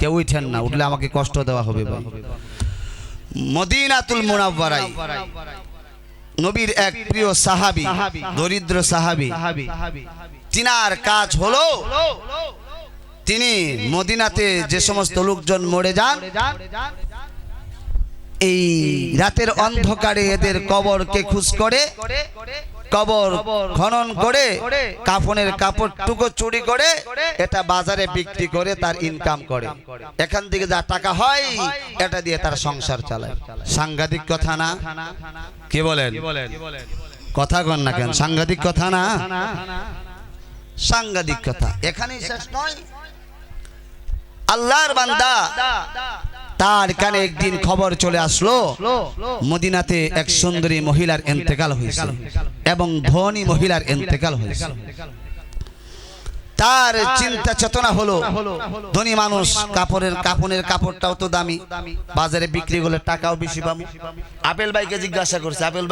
কেউ উঠেন না উঠলে আমাকে কষ্ট দেওয়া হবে ভাই। মদিনাতুল মুনাব্বারাই নবীর এক প্রিয় সাহাবি দরিদ্র সাহাবি। চিনার কাজ হলো তিনি মদিনাতে যে সমস্ত লোকজন মরে যান এই রাতের অন্ধকারে এদের কবরকে খুশ করে কবর খনন করে কাফনের কাপড়টুকু চুরি করে এটা বাজারে বিক্রি করে তার ইনকাম করে। এখান থেকে যা টাকা হয় এটা দিয়ে তার সংসার চালায়। সাংঘাতিক কথা না? কি বলেন? কথা কন না কেন? সাংঘাতিক কথা না? সাংঘাতিক কথা এখানেই শেষ নয়। আল্লাহর বান্দা। তার কানে একদিন খবর চলে আসলো, মদিনাতে এক সুন্দরী মহিলার এন্তেকাল হয়েছে এবং ধনী মহিলার এন্তেকাল হয়েছে। তার চিন্তা চেতনা হলো, ধনী মানুষ কাপড়ের কাপনের কাপড়টাও তো দামি, বাজারে বিক্রি করলে টাকাও বেশি পাবো। আপেল ভাইকে জিজ্ঞাসা করছে, আপেল